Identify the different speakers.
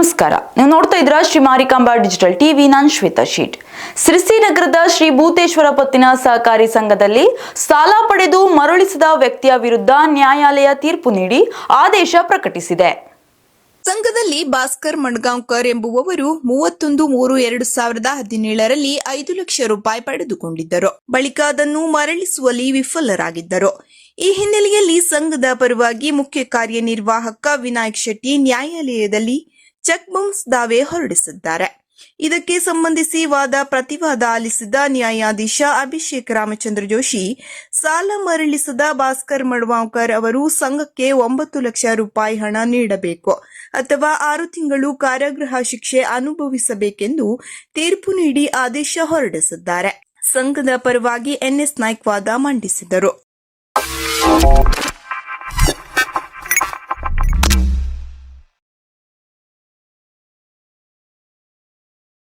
Speaker 1: ನಮಸ್ಕಾರ. ನೀವು ನೋಡ್ತಾ ಇದ್ರ ಶ್ರೀ ಮಾರಿಕಾಂಬಾ ಡಿಜಿಟಲ್ ಟಿವಿ. ನಾನ್ ಶ್ವೇತಾ ಶೀಟ್. ಸಿರಿಸಿ ನಗರದ ಶ್ರೀ ಭೂತೇಶ್ವರ ಪತ್ತಿನ ಸಹಕಾರಿ ಸಂಘದಲ್ಲಿ ಸಾಲ ಪಡೆದು ಮರಳಿಸಿದ ವ್ಯಕ್ತಿಯ ವಿರುದ್ಧ ನ್ಯಾಯಾಲಯ ತೀರ್ಪು ನೀಡಿ ಆದೇಶ ಪ್ರಕಟಿಸಿದೆ.
Speaker 2: ಸಂಘದಲ್ಲಿ ಭಾಸ್ಕರ್ ಮಣ್ಗಾಂವ್ಕರ್ ಎಂಬುವವರು ಮೂವತ್ತೊಂದು ಮೂರು ಎರಡು ಸಾವಿರದ ಹದಿನೇಳರಲ್ಲಿ ಐದು ಲಕ್ಷ ರೂಪಾಯಿ ಪಡೆದುಕೊಂಡಿದ್ದರು. ಬಳಿಕ ಅದನ್ನು ಮರಳಿಸುವಲ್ಲಿ ವಿಫಲರಾಗಿದ್ದರು. ಈ ಹಿನ್ನೆಲೆಯಲ್ಲಿ ಸಂಘದ ಪರವಾಗಿ ಮುಖ್ಯ ಕಾರ್ಯನಿರ್ವಾಹಕ ವಿನಾಯಕ್ ಶೆಟ್ಟಿ ನ್ಯಾಯಾಲಯದಲ್ಲಿ ಚೆಕ್ ಬೌನ್ಸ್ ದಾವೆ ಹೊರಡಿಸಿದ್ದಾರೆ. ಇದಕ್ಕೆ ಸಂಬಂಧಿಸಿ ವಾದ ಪ್ರತಿವಾದ ಆಲಿಸಿದ ನ್ಯಾಯಾಧೀಶ ಅಭಿಷೇಕ್ ರಾಮಚಂದ್ರ ಜೋಶಿ, ಸಾಲ ಮರಳಿಸದ ಭಾಸ್ಕರ್ ಮಡ್ವಾಂಕರ್ ಅವರು ಸಂಘಕ್ಕೆ ಒಂಬತ್ತು ಲಕ್ಷ ರೂಪಾಯಿ ಹಣ ನೀಡಬೇಕು ಅಥವಾ ಆರು ತಿಂಗಳು ಕಾರಾಗೃಹ ಶಿಕ್ಷೆ ಅನುಭವಿಸಬೇಕೆಂದು ತೀರ್ಪು ನೀಡಿ ಆದೇಶ ಹೊರಡಿಸಿದ್ದಾರೆ. ಸಂಘದ ಪರವಾಗಿ ಎನ್ಎಸ್ ನಾಯ್ಕ್ ವಾದ ಮಂಡಿಸಿದರು.